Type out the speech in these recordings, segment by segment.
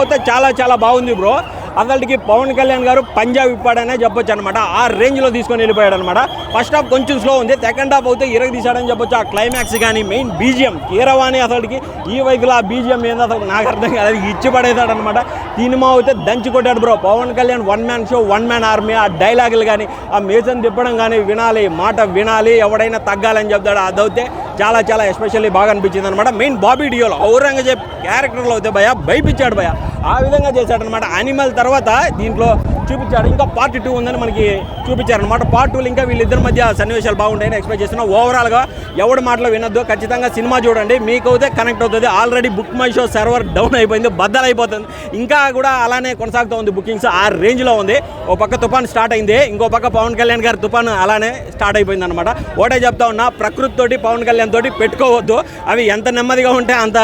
అయితే చాలా చాలా బాగుంది బ్రో. అసలుకి పవన్ కళ్యాణ్ గారు పంజాబ్ ఇప్పాడనే చెప్పొచ్చు అనమాట ఆ రేంజ్లో తీసుకొని వెళ్ళిపోయాడు అనమాట ఫస్ట్ హాఫ్ కొంచెం స్లో ఉంది. సెకండ్ హాఫ్ అయితే ఇరగ తీసాడని చెప్పొచ్చు. ఆ క్లైమాక్స్ కానీ మెయిన్ బీజిఎం కీరవాణి అసలుకి ఈ వయసులో ఆ బీజిఎం ఏందో అసలు నాకు అర్థం కాదు అది ఇచ్చి పడేశాడనమాట సినిమా అయితే దంచి కొట్టాడు bro. Pawan Kalyan one man show one man army. ఆ డైలాగులు కానీ ఆ మేజన్ తిప్పడం కానీ వినాలి మాట వినాలి ఎవడైనా తగ్గాలని చెప్తాడు. అదైతే చాలా చాలా ఎస్పెషల్లీ బాగా అనిపించింది అనమాట మెయిన్ బాబీ డియోలో ఔరంగజేబ్ క్యారెక్టర్లో అయితే భయ భయపించాడు భయ ఆ విధంగా చేశాడనమాట అనిమల్ తర్వాత దీంట్లో చూపించాడు ఇంకా పార్ట్ టూ ఉందని మనకి చూపించారనమాట పార్ట్ టూలో ఇంకా వీళ్ళిద్దరి మధ్య సన్నివేశాలు బాగుంటాయని ఎక్స్పెక్ట్ చేస్తున్నాం. ఓవరాల్గా ఎవడి మాటలో వినొద్దు. ఖచ్చితంగా సినిమా చూడండి. మీకు అయితే కనెక్ట్ అవుతుంది. Already book my show server down అయిపోయింది. బద్దలైపోతుంది. ఇంకా కూడా అలానే కొనసాగుతూ ఉంది బుకింగ్స్ ఆ రేంజ్లో ఉంది. ఓ పక్క తుఫాన్ స్టార్ట్ అయింది. ఇంకో పక్క పవన్ కళ్యాణ్ గారి తుఫాన్ అలానే స్టార్ట్ అయిపోయింది అనమాట ఒకటే చెప్తా ఉన్నా ప్రకృతి తోటి పవన్ కళ్యాణ్ తోటి పెట్టుకోవద్దు. అవి ఎంత నెమ్మదిగా ఉంటే అంత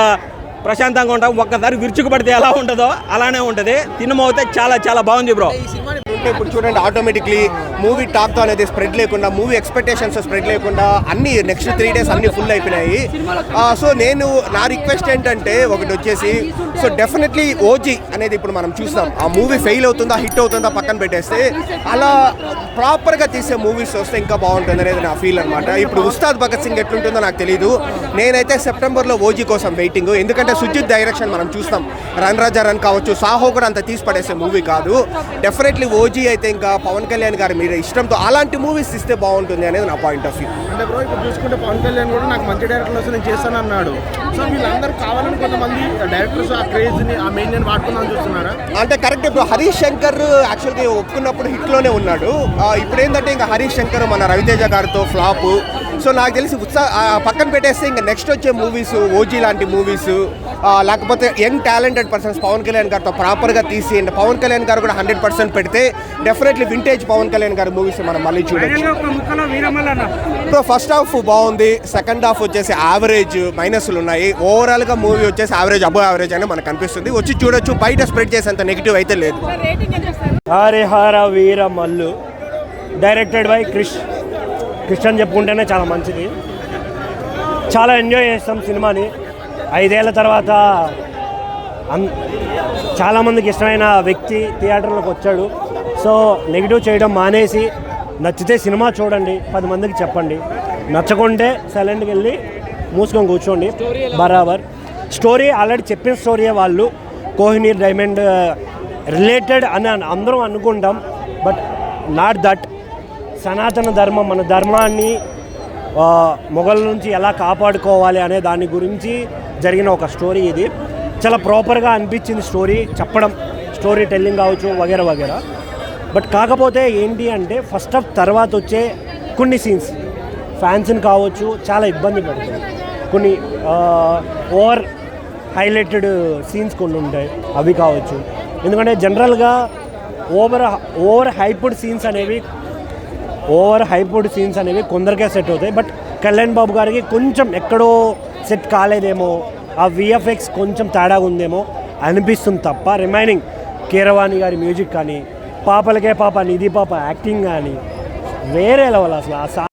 ప్రశాంతంగా ఉంటాం. ఒక్కసారి విరుచుకుపడితే ఎలా ఉంటుందో అలానే ఉంటుంది. సినిమా అయితే చాలా చాలా బాగుంది బ్రో. ఈ ఇప్పుడు చూడండి ఆటోమేటిక్లీ మూవీ టాక్తో అనేది స్ప్రెడ్ లేకుండా మూవీ ఎక్స్పెక్టేషన్స్ స్ప్రెడ్ లేకుండా అన్ని నెక్స్ట్ త్రీ డేస్ అన్ని ఫుల్ అయిపోయినాయి. సో నేను నా రిక్వెస్ట్ ఏంటంటే ఒకటి వచ్చేసి సో డెఫినెట్లీ ఓజీ అనేది ఇప్పుడు మనం చూస్తాం. ఆ మూవీ ఫెయిల్ అవుతుందా హిట్ అవుతుందా పక్కన పెట్టేస్తే అలా ప్రాపర్గా తీసే మూవీస్ వస్తే ఇంకా బాగుంటుంది అనేది నా ఫీల్ అనమాట ఇప్పుడు ఉస్తాద్ భగత్ సింగ్ ఎట్లుంటుందో నాకు తెలియదు నేనైతే సెప్టెంబర్లో ఓజీ కోసం వెయిటింగ్ ఎందుకంటే సుజిత్ డైరెక్షన్ మనం చూస్తాం. రన్ రాజా రన్ కావచ్చు సాహో కూడా అంత తీసి పడేసే మూవీ కాదు. డెఫినెట్లీ ఓజీ అయితే ఇంకా పవన్ కళ్యాణ్ గారి మీద ఇష్టంతో అలాంటి మూవీస్ ఇస్తే బాగుంటుంది అనేది నా పాయింట్ ఆఫ్ వ్యూ అంటే బ్రో ఇప్పుడు చూసుకుంటే పవన్ కళ్యాణ్ కూడా నాకు మంచి డైరెక్టర్ వస్తే నేను చేస్తాను అన్నాడు. సో వీళ్ళందరూ కావాలని కొంతమంది డైరెక్టర్స్ ఆ క్రేజ్ని ఆ మెయిన్ వాడుకుందామని చూస్తున్నారా? అంటే కరెక్ట్ ఇప్పుడు హరీష్ శంకర్ యాక్చువల్గా ఒప్పుకున్నప్పుడు హిట్లోనే ఉన్నాడు. ఇప్పుడు ఏంటంటే ఇంకా హరీష్ శంకర్ మన రవితేజ గారితో ఫ్లాప్ సో నాకు తెలిసి ఉత్సాహ పక్కన పెట్టేస్తే ఇంకా నెక్స్ట్ వచ్చే మూవీస్ ఓజీ లాంటి మూవీస్ లేకపోతే young talented persons Pawan Kalyan గారితో ప్రాపర్గా తీసి and పవన్ కళ్యాణ్ గారు కూడా హండ్రెడ్ పర్సెంట్ పెడితే డెఫినెట్లీ వింటేజ్ పవన్ కళ్యాణ్ గారి మూవీస్ మనం మళ్ళీ చూడొచ్చు. ఇప్పుడు ఫస్ట్ హాఫ్ బాగుంది సెకండ్ హాఫ్ వచ్చేసి యావరేజ్ మైనస్లు ఉన్నాయి. ఓవరాల్గా మూవీ వచ్చేసి యావరేజ్ అబో యావరేజ్ అని మనకు కనిపిస్తుంది వచ్చి చూడొచ్చు బయట స్ప్రెడ్ చేసేంత నెగిటివ్ అయితే లేదు. హరిహర వీర మల్లు డైరెక్టెడ్ బై క్రిష్ క్రిష్ అని చెప్పుకుంటేనే చాలా మంచిది. చాలా ఎంజాయ్ చేస్తాం సినిమాని. ఐదేళ్ళ తర్వాత అన్ చాలామందికి ఇష్టమైన వ్యక్తి థియేటర్లోకి వచ్చాడు. సో నెగిటివ్ చేయడం మానేసి నచ్చితే సినిమా చూడండి పది మందికి చెప్పండి. నచ్చకుంటే సైలెంట్కి వెళ్ళి మూసుకొని కూర్చోండి. బరాబర్. స్టోరీ ఆల్రెడీ చెప్పిన స్టోరీయే వాళ్ళు. కోహినీర్ డైమండ్ రిలేటెడ్ అని అందరం అనుకుంటాం. But not that. Sanatana dharma మన ధర్మాన్ని మొఘల్ నుంచి ఎలా కాపాడుకోవాలి అనే దాని గురించి జరిగిన ఒక స్టోరీ ఇది. చాలా ప్రాపర్గా అనిపించింది స్టోరీ చెప్పడం స్టోరీ టెల్లింగ్ కావచ్చు వగేరా వగేరా. బట్ కాకపోతే ఏంటి అంటే ఫస్ట్ ఆఫ్ తర్వాత వచ్చే కొన్ని సీన్స్ ఫ్యాన్స్ని కావచ్చు చాలా ఇబ్బంది పడుతుంది. కొన్ని ఓవర్ హైలైటెడ్ సీన్స్ కొన్ని ఉంటాయి అవి కావచ్చు. ఎందుకంటే జనరల్గా ఓవర్ ఓవర్ హైప్డ్ సీన్స్ అనేవి ఓవర్ హైప్డ్ సీన్స్ అనేవి కొందరికే సెట్ అవుతాయి. బట్ కళ్యాణ్ బాబు గారికి కొంచెం ఎక్కడో సెట్ కాలేదేమో ఆ విఎఫ్ఎక్స్ కొంచెం తేడాగా ఉందేమో అనిపిస్తుంది తప్ప రిమైనింగ్ కీరవాణి గారి మ్యూజిక్ కానీ పాపలకే పాప నిధి పాప యాక్టింగ్ కానీ వేరే లెవెల్ అసలు. ఆ